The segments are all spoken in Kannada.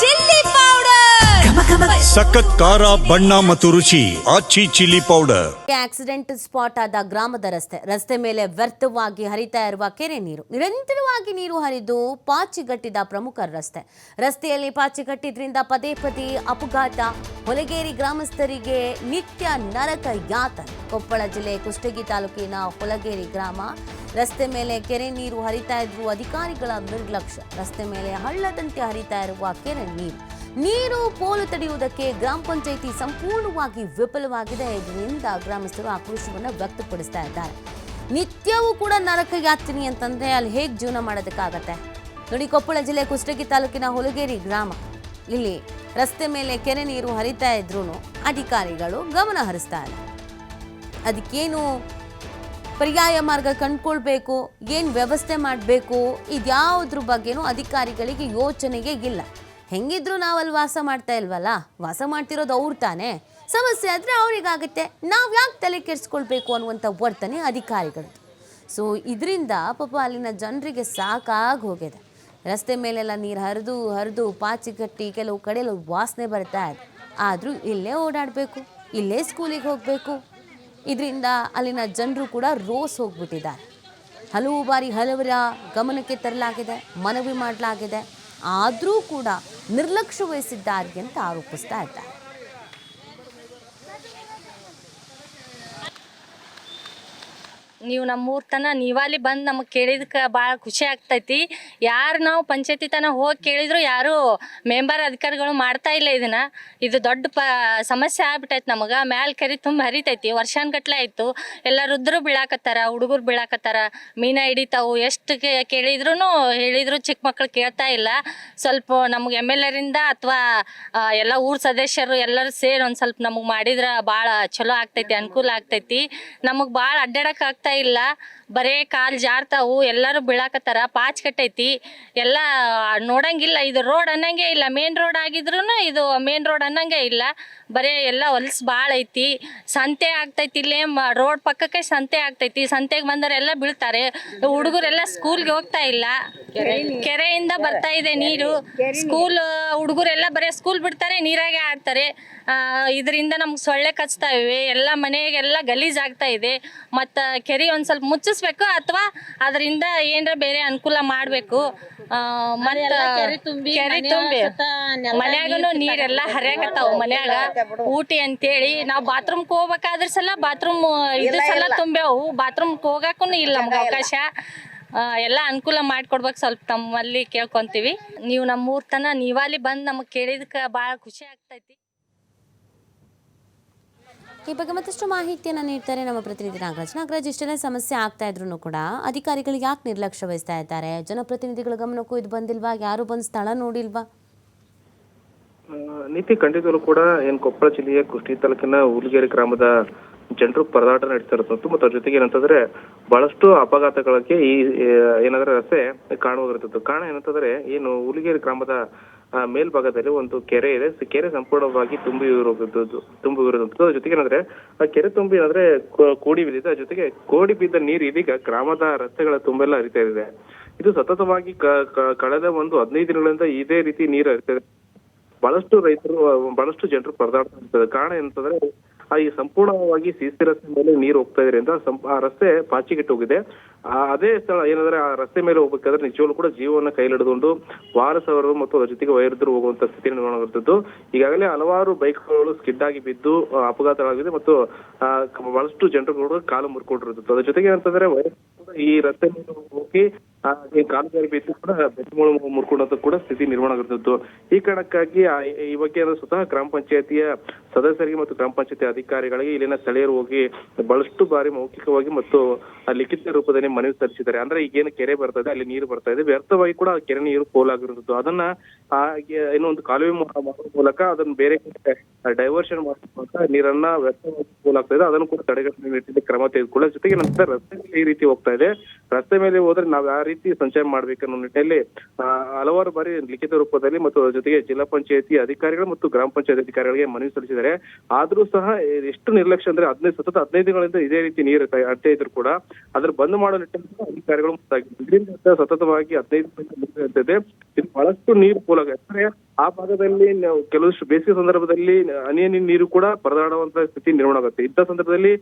Chilli powder. ಸಖತ್ ಖಾರ ಬಣ್ಣ ಮತ್ತು ರುಚಿ Aachi chilli powder. Accident spot ಆದ ಗ್ರಾಮದ ರಸ್ತೆ. ರಸ್ತೆ ಮೇಲೆ ವ್ಯರ್ಥವಾಗಿ ಹರಿತಾ ಇರುವ ಕೆರೆ ನೀರು. ನಿರಂತರವಾಗಿ ನೀರು ಹರಿದು ಪಾಚಿಗಟ್ಟಿದ ಪ್ರಮುಖ ರಸ್ತೆ. ರಸ್ತೆಯಲ್ಲಿ ಪಾಚಿಗಟ್ಟಿದ್ರಿಂದ ಪದೇ ಪದೇ ಅಪಘಾತ. ಹೊಲಗೇರಿ ಗ್ರಾಮಸ್ಥರಿಗೆ ನಿತ್ಯ ನರಕ ಯಾತನೆ. ಕೊಪ್ಪಳ ಜಿಲ್ಲೆ ಕುಷ್ಟಗಿ ತಾಲೂಕಿನ ಹೊಲಗೇರಿ ಗ್ರಾಮ ರಸ್ತೆ ಮೇಲೆ ಕೆರೆ ನೀರು ಹರಿತಾ ಇದ್ರು ಅಧಿಕಾರಿಗಳ ನಿರ್ಲಕ್ಷ್ಯ. ರಸ್ತೆ ಮೇಲೆ ಹಳ್ಳದಂತೆ ಹರಿತಾ ಇರುವ ಕೆರೆ ನೀರು. ನೀರು ಪೋಲು ತಡೆಯುವುದಕ್ಕೆ ಗ್ರಾಮ ಪಂಚಾಯಿತಿ ಸಂಪೂರ್ಣವಾಗಿ ವಿಫಲವಾಗಿದೆ ಇದರಿಂದ ಗ್ರಾಮಸ್ಥರು ಆಕ್ರೋಶವನ್ನು ವ್ಯಕ್ತಪಡಿಸ್ತಾ ಇದ್ದಾರೆ. ನಿತ್ಯವೂ ಕೂಡ ನರಕ ಯಾತ್ರಿನಿ ಅಂತಂದ್ರೆ ಅಲ್ಲಿ ಹೇಗೆ ಜೀವನ ಮಾಡೋದಕ್ಕಾಗತ್ತೆ? ನೋಡಿ, ಕೊಪ್ಪಳ ಜಿಲ್ಲೆ ಕುಷ್ಟಗಿ ತಾಲೂಕಿನ ಹುಲಗೇರಿ ಗ್ರಾಮ. ಇಲ್ಲಿ ರಸ್ತೆ ಮೇಲೆ ಕೆರೆ ನೀರು ಹರಿತಾ ಇದ್ರು ಅಧಿಕಾರಿಗಳು ಗಮನ ಹರಿಸ್ತಾ ಇಲ್ಲ ಅದಕ್ಕೇನು ಪರ್ಯಾಯ ಮಾರ್ಗ ಕಂಡ್ಕೊಳ್ಬೇಕು, ಏನು ವ್ಯವಸ್ಥೆ ಮಾಡಬೇಕು, ಇದ್ಯಾವುದ್ರ ಬಗ್ಗೆನೂ ಅಧಿಕಾರಿಗಳಿಗೆ ಯೋಚನೆಗೆ ಇಲ್ಲ. ಹೆಂಗಿದ್ರು ನಾವಲ್ಲಿ ವಾಸ ಮಾಡ್ತಾ ಇಲ್ವಲ್ಲ? ವಾಸ ಮಾಡ್ತಿರೋದು ಅವ್ರು ತಾನೇ. ಸಮಸ್ಯೆ ಆದರೆ ಅವ್ರಿಗಾಗುತ್ತೆ ನಾವು ಯಾಕೆ ತಲೆ ಕೆಡಿಸ್ಕೊಳ್ಬೇಕು ಅನ್ನುವಂಥ ವರ್ತನೆ ಅಧಿಕಾರಿಗಳದ್ದು. ಸೊ ಇದರಿಂದ ಪಾಪ ಅಲ್ಲಿನ ಜನರಿಗೆ ಸಾಕಾಗಿ ಹೋಗಿದೆ. ರಸ್ತೆ ಮೇಲೆಲ್ಲ ನೀರು ಹರಿದು ಹರಿದು, ಪಾಚಿ ಕಟ್ಟಿ ಕೆಲವು ಕಡೆ ವಾಸನೆ ಬರ್ತಾ ಇದೆ. ಆದರೂ ಇಲ್ಲೇ ಓಡಾಡಬೇಕು, ಇಲ್ಲೇ ಸ್ಕೂಲಿಗೆ ಹೋಗಬೇಕು. ಇದರಿಂದ ಅಲ್ಲಿನ ಜನರು ಕೂಡ ರೋಸ್ ಹೋಗ್ಬಿಟ್ಟಿದ್ದಾರೆ. ಹಲವು ಬಾರಿ ಹಲವರ ಗಮನಕ್ಕೆ ತರಲಾಗಿದೆ, ಮನವಿ ಮಾಡಲಾಗಿದೆ. ಆದರೂ ಕೂಡ ನಿರ್ಲಕ್ಷ್ಯ ವಹಿಸಿದ್ದಾರೆ ಅಂತ ಆರೋಪಿಸ್ತಾ ಇದ್ದಾರೆ. ನೀವು ನಮ್ಮೂರ್ ತನ ನೀವಲ್ಲಿ ಬಂದು ನಮಗೆ ಕೇಳಿದಕ್ಕೆ ಭಾಳ ಖುಷಿ ಆಗ್ತೈತಿ. ಯಾರು ನಾವು ಪಂಚಾಯತಿ ತನ ಹೋಗಿ ಕೇಳಿದ್ರು ಯಾರು ಮೆಂಬರ್ ಅಧಿಕಾರಿಗಳು ಮಾಡ್ತಾ ಇಲ್ಲ ಇದನ್ನ. ಇದು ದೊಡ್ಡ ಪ, ಸಮಸ್ಯೆ ಆಗ್ಬಿಟ್ಟೈತಿ ನಮಗೆ. ಮ್ಯಾಲ ಕೆರೆ ತುಂಬ ಹರಿತೈತಿ. ವರ್ಷಾನ್ಗಟ್ಲೆ ಆಯ್ತು. ಎಲ್ಲ ರುದ್ರು ಬೀಳಾಕತ್ತಾರ, ಹುಡುಗರು ಬೀಳಾಕತ್ತಾರ. ಮೀನ ಹಿಡಿತಾವು. ಎಷ್ಟು ಕೇಳಿದ್ರು ಹೇಳಿದ್ರು ಚಿಕ್ಕ ಮಕ್ಳು ಕೇಳ್ತಾ ಇಲ್ಲ. ಸ್ವಲ್ಪ ನಮ್ಗೆ ಎಂ ಎಲ್ ಎರಿಂದ ಅಥವಾ ಎಲ್ಲ ಊರ್ ಸದಸ್ಯರು ಎಲ್ಲರೂ ಸೇರಿ ಒಂದು ಸ್ವಲ್ಪ ನಮಗೆ ಮಾಡಿದ್ರೆ ಭಾಳ ಚಲೋ ಆಗ್ತೈತಿ, ಅನುಕೂಲ ಆಗ್ತೈತಿ. ನಮಗೆ ಭಾಳ ಅಡ್ಡಾಡಕ್ಕೆ ಆಗ್ತಾ ಇಲ್ಲ. ಬರೇ ಕಾಲು ಜಾರ್ತಾವು, ಎಲ್ಲರೂ ಬೀಳಾಕತ್ತಾರ. ಪಾಚ್ ಕಟ್ಟೈತಿ. ಎಲ್ಲ ನೋಡಂಗಿಲ್ಲ. ಇದು ರೋಡ್ ಅನ್ನಂಗೆ ಇಲ್ಲ. ಮೇನ್ ರೋಡ್ ಆಗಿದ್ರು ಇದು ಮೇನ್ ರೋಡ್ ಅನ್ನಂಗೆ ಇಲ್ಲ. ಬರೇ ಎಲ್ಲ ಹೊಲ್ಸ್ ಭಾಳ ಐತಿ. ಸಂತೆ ಆಗ್ತೈತಿ ಇಲ್ಲೇ ರೋಡ್ ಪಕ್ಕಕ್ಕೆ ಸಂತೆ ಆಗ್ತೈತಿ. ಸಂತೆಗೆ ಬಂದರೆ ಎಲ್ಲ ಬೀಳ್ತಾರೆ. ಹುಡುಗರೆಲ್ಲ ಸ್ಕೂಲ್ಗೆ ಹೋಗ್ತಾ ಇಲ್ಲ. ಕೆರೆಯಿಂದ ಬರ್ತಾ ಇದೆ ನೀರು. ಸ್ಕೂಲ್ ಹುಡುಗರೆಲ್ಲ ಬರೀ ಸ್ಕೂಲ್ ಬಿಡ್ತಾರೆ ನೀರಾಗೆ ಆಡ್ತಾರೆ. ಇದರಿಂದ ನಮ್ಗೆ ಸೊಳ್ಳೆ ಕಚ್ತಾ ಇವೆ. ಎಲ್ಲ ಮನೆಗೆಲ್ಲ ಗಲೀಜ್ ಆಗ್ತಾ ಇದೆ. ಮತ್ತು ಕೆರೆ ಒಂದು ಸ್ವಲ್ಪ ಮುಚ್ಚಿಸ್ಬೇಕು ಅಥವಾ ಅದರಿಂದ ಏನರ ಬೇರೆ ಅನುಕೂಲ ಮಾಡಬೇಕು. ಮತ್ತು ಕೆರೆ ತುಂಬಿ ಮನ್ಯಾಗನು ನೀರೆಲ್ಲ ಹರಿಯಾಕತ್ತಾವ ಮನ್ಯಾಗ. ಊಟಿ ಅಂತೇಳಿ ನಾವ್ ಬಾತ್ರೂಮ್ ಹೋಗ್ಬೇಕಾದ್ರ ಸಲ ಬಾತ್ರೂಮ್ ಇದ್ರ ಸಲ ತುಂಬ್ಯಾವು. ಬಾತ್ರೂಮ್ ಹೋಗಾಕು ಇಲ್ಲ ನಮ್ಗೆ ಅವಕಾಶ. ಆ, ಎಲ್ಲ ಅನುಕೂಲ ಮಾಡ್ಕೊಡ್ಬೇಕು ಸ್ವಲ್ಪ ತಮ್ಮಲ್ಲಿ ಕೇಳ್ಕೊಂತೀವಿ. ನೀವು ನಮ್ಮ ತನ ನೀವಾಲಿ ಬಂದ್ ನಮಗ್ ಕೇಳಿದಕ್ಕೆ ಬಹಳ ಖುಷಿ ಆಗ್ತೈತಿ. ಈ ಬಗ್ಗೆ ಮತ್ತಷ್ಟು ಮಾಹಿತಿಯನ್ನು ನೀಡ್ತಾರೆ ನಮ್ಮ ಪ್ರತಿನಿಧಿ ನಾಗರಾಜ್. ನಾಗರಾಜ್ ಇಷ್ಟೆಲ್ಲ ಸಮಸ್ಯೆ ಆಗ್ತಾ ಇದ್ರು ಕೂಡ ಅಧಿಕಾರಿಗಳು ಯಾಕೆ ನಿರ್ಲಕ್ಷ್ಯ ವಹಿಸ್ತಾ ಇದ್ದಾರೆ? ಜನಪ್ರತಿನಿಧಿಗಳ ಗಮನಕ್ಕೂ ಇದು ಬಂದಿಲ್ವಾ? ಯಾರು ಬಂದು ಸ್ಥಳ ನೋಡಿಲ್ವಾ? ನೀತಿ ಖಂಡಿತಲು ಕೂಡ ಏನ್ ಕೊಪ್ಪಳ ಜಿಲ್ಲೆಯ ಕುಷ್ಟಿ ತಾಲೂಕಿನ ಹುಲಿಗೇರಿ ಗ್ರಾಮದ ಜನರು ಪರದಾಟ ನಡೀತಾ ಮತ್ತು ಅದ್ರ ಜೊತೆಗೆ ಏನಂತಂದ್ರೆ ಬಹಳಷ್ಟು ಅಪಘಾತಗಳಿಗೆ ಈ ಏನಾದ್ರೆ ರಸ್ತೆ ಕಾಣುವುದಿರುತ್ತದೆ ಕಾರಣ ಏನಂತಂದ್ರೆ ಏನು ಹುಲಿಗೇರಿ ಗ್ರಾಮದ ಮೇಲ್ಭಾಗದಲ್ಲಿ ಒಂದು ಕೆರೆ ಇದೆ. ಕೆರೆ ಸಂಪೂರ್ಣವಾಗಿ ತುಂಬಿ ಹೋಗಿದ್ದು ತುಂಬಿ ಅದ್ರ ಜೊತೆಗೆ ಏನಂದ್ರೆ ಆ ಕೆರೆ ತುಂಬಿ ಅಂದ್ರೆ ಕೋಡಿ ಬಿದ್ದಿದೆ. ಜೊತೆಗೆ ಕೋಡಿ ಬಿದ್ದ ನೀರು ಇದೀಗ ಗ್ರಾಮದ ರಸ್ತೆಗಳ ತುಂಬೆಲ್ಲ ಹರಿತಾ ಇದೆ. ಇದು ಸತತವಾಗಿ ಕಳೆದ ಒಂದು ಹದಿನೈದು ದಿನಗಳಿಂದ ಇದೇ ರೀತಿ ನೀರು ಹರಿತಾ ಇದೆ. ಬಹಳಷ್ಟು ರೈತರು, ಬಹಳಷ್ಟು ಜನರು ಪರದಾಡ್ತಾ ಕಾರಣ ಏನಂತಂದ್ರೆ, ಆ ಈ ಸಂಪೂರ್ಣವಾಗಿ ಸಿಸಿ ರಸ್ತೆ ಮೇಲೆ ನೀರು ಹೋಗ್ತಾ ಇದರಿಂದ ಸಂ- ಆ ರಸ್ತೆ ಪಾಚಿಗೆಟ್ಟು ಹೋಗಿದೆ. ಅದೇ ಸ್ಥಳ ಏನಂದ್ರೆ ಆ ರಸ್ತೆ ಮೇಲೆ ಹೋಗ್ಬೇಕಾದ್ರೆ ನಿಜವಾಗ್ಲೂ ಕೂಡ ಜೀವನ ಕೈಲಿಡಿದುಕೊಂಡು ವಾರಸವರು ಮತ್ತು ಅದರ ಜೊತೆಗೆ ವೈದ್ಯರು ಹೋಗುವಂತ ಸ್ಥಿತಿ ನಿರ್ಮಾಣ ಆಗಿರ್ತದ್ದು ಈಗಾಗಲೇ ಹಲವಾರು ಬೈಕ್ಗಳು ಸ್ಕಿಡ್ ಆಗಿ ಬಿದ್ದು ಅಪಘಾತಗಳಾಗಿದೆ ಮತ್ತು ಬಹಳಷ್ಟು ಜನರು ಕೂಡ ಕಾಲು ಮುರ್ಕೊಂಡಿರ್ತದ್ದು ಅದ್ರ ಜೊತೆಗೆ ಏನಂತಂದ್ರೆ ವೈರಸ್ ಈ ರಸ್ತೆ ಮೇಲೆ ಹೋಗಿ ಈ ಕಾಲು ಜಾರಿ ಬಿದ್ದು ಕೂಡ ಬೆಟ್ಟಮೂಳು ಮುರ್ಕೊಂಡಂತ ಕೂಡ ಸ್ಥಿತಿ ನಿರ್ಮಾಣ ಆಗಿರ್ತಿತ್ತು ಈ ಕಾರಣಕ್ಕಾಗಿ ಈ ಬಗ್ಗೆ ಸ್ವತಃ ಗ್ರಾಮ ಪಂಚಾಯತಿಯ ಸದಸ್ಯರಿಗೆ ಮತ್ತು ಗ್ರಾಮ ಪಂಚಾಯತಿ ಅಧಿಕಾರಿಗಳಿಗೆ ಇಲ್ಲಿನ ಸ್ಥಳೀಯರು ಹೋಗಿ ಬಹಳಷ್ಟು ಬಾರಿ ಮೌಖಿಕವಾಗಿ ಮತ್ತು ಲಿಖಿತ ರೂಪದಲ್ಲಿ ಮನವಿ ಸಲ್ಲಿಸಿದ್ದಾರೆ. ಅಂದ್ರೆ ಈಗೇನು ಕೆರೆ ಬರ್ತಾ ಇದೆ, ಅಲ್ಲಿ ನೀರು ಬರ್ತಾ ಇದೆ. ವ್ಯರ್ಥವಾಗಿ ಕೂಡ ಕೆರೆ ನೀರು ಪೋಲಾಗಿರುತ್ತಿತ್ತು. ಅದನ್ನ ಏನೋ ಒಂದು ಕಾಲುವೆ ಮಾಡುವ ಮಾಡೋ ಮೂಲಕ ಅದನ್ನ ಬೇರೆ ಡೈವರ್ಷನ್ ಮಾಡುವಂತ ನೀರನ್ನ ವ್ಯರ್ಥವಾಗಿ ಪೋಲಾಗ್ತಾ ಇದೆ. ಅದನ್ನು ಕೂಡ ತಡೆಗಟ್ಟುವ ನಿಟ್ಟಿನಲ್ಲಿ ಕ್ರಮ ತೆಗೆದುಕೊಳ್ಳೋ ಜೊತೆಗೆ ನಂತರ ರಸ್ತೆ ಈ ರೀತಿ ಹೋಗ್ತಾ ಇದೆ. ರಸ್ತೆ ಮೇಲೆ ಹೋದ್ರೆ ನಾವ್ ಯಾವ ರೀತಿ ಸಂಚಯ ಮಾಡ್ಬೇಕನ್ನೋ ನಿಟ್ಟಿನಲ್ಲಿ ಹಲವಾರು ಬಾರಿ ಲಿಖಿತ ರೂಪದಲ್ಲಿ ಮತ್ತು ಜೊತೆಗೆ ಜಿಲ್ಲಾ ಪಂಚಾಯತಿ ಅಧಿಕಾರಿಗಳು ಮತ್ತು ಗ್ರಾಮ ಪಂಚಾಯತ್ ಅಧಿಕಾರಿಗಳಿಗೆ ಮನವಿ ಸಲ್ಲಿಸಿದ್ದಾರೆ. ಆದ್ರೂ ಸಹ ಎಷ್ಟು ನಿರ್ಲಕ್ಷ್ಯ ಅಂದ್ರೆ ಹದಿನೈದು, ಸತತ ಹದಿನೈದು ದಿನಗಳಿಂದ ಇದೇ ರೀತಿ ನೀರು ಅಡ್ಡ ಇದ್ರು ಕೂಡ, ಅದ್ರ ಬಂದ್ ಮಾಡೋ ನಿಟ್ಟಿನಲ್ಲಿ ಅಧಿಕಾರಿಗಳು ಮುಂದಾಗಿದ್ದಾರೆ. ಇದರಿಂದ ಸತತವಾಗಿ ಹದಿನೈದು ಬಹಳಷ್ಟು ನೀರು ಪೋಲಾಗ ಅಂದ್ರೆ ಆ ಭಾಗದಲ್ಲಿ ನಾವು ಕೆಲವಷ್ಟು ಬೇಸಿಗೆ ಸಂದರ್ಭದಲ್ಲಿ ಹನಿ ಹನಿ ನೀರು ಕೂಡ ಪರದಾಡುವಂತ ಸ್ಥಿತಿ ನಿರ್ಮಾಣ ಆಗುತ್ತೆ. ಇಂಥ ಸಂದರ್ಭದಲ್ಲಿ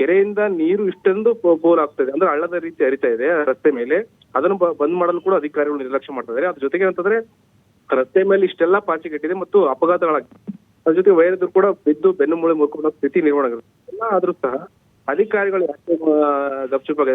ಕೆರೆಯಿಂದ ನೀರು ಇಷ್ಟೊಂದು ಬೋರ್ ಆಗ್ತಾ ಇದೆ ಅಂದ್ರೆ ಹಳ್ಳದ ರೀತಿ ಹರಿತಾ ಇದೆ ರಸ್ತೆ ಮೇಲೆ. ಅದನ್ನು ಬಂದ್ ಮಾಡಲು ಕೂಡ ಅಧಿಕಾರಿಗಳು ನಿರ್ಲಕ್ಷ್ಯ ಮಾಡ್ತಾ ಇದ್ದಾರೆ ಅದ್ರ ಜೊತೆಗೆ ಅಂತಂದ್ರೆ ರಸ್ತೆ ಮೇಲೆ ಇಷ್ಟೆಲ್ಲ ಪಾಚಿ ಕಟ್ಟಿದೆ ಮತ್ತು ಅಪಘಾತಗಳಾಗಿದೆ ಅದ್ರ ಜೊತೆ ವೈರದ್ರು ಕೂಡ ಬಿದ್ದು ಬೆನ್ನು ಮೂಳೆ ಮುರ್ಕೊಂಡ ಸ್ಥಿತಿ ನಿರ್ಮಾಣ ಆಗುತ್ತೆ. ಎಲ್ಲ ಆದ್ರೂ ಸಹ ಅಧಿಕಾರಿಗಳು ಯಾಕೆ ಗಪ್ಚುಪಾಗಿದ್ದಾರೆ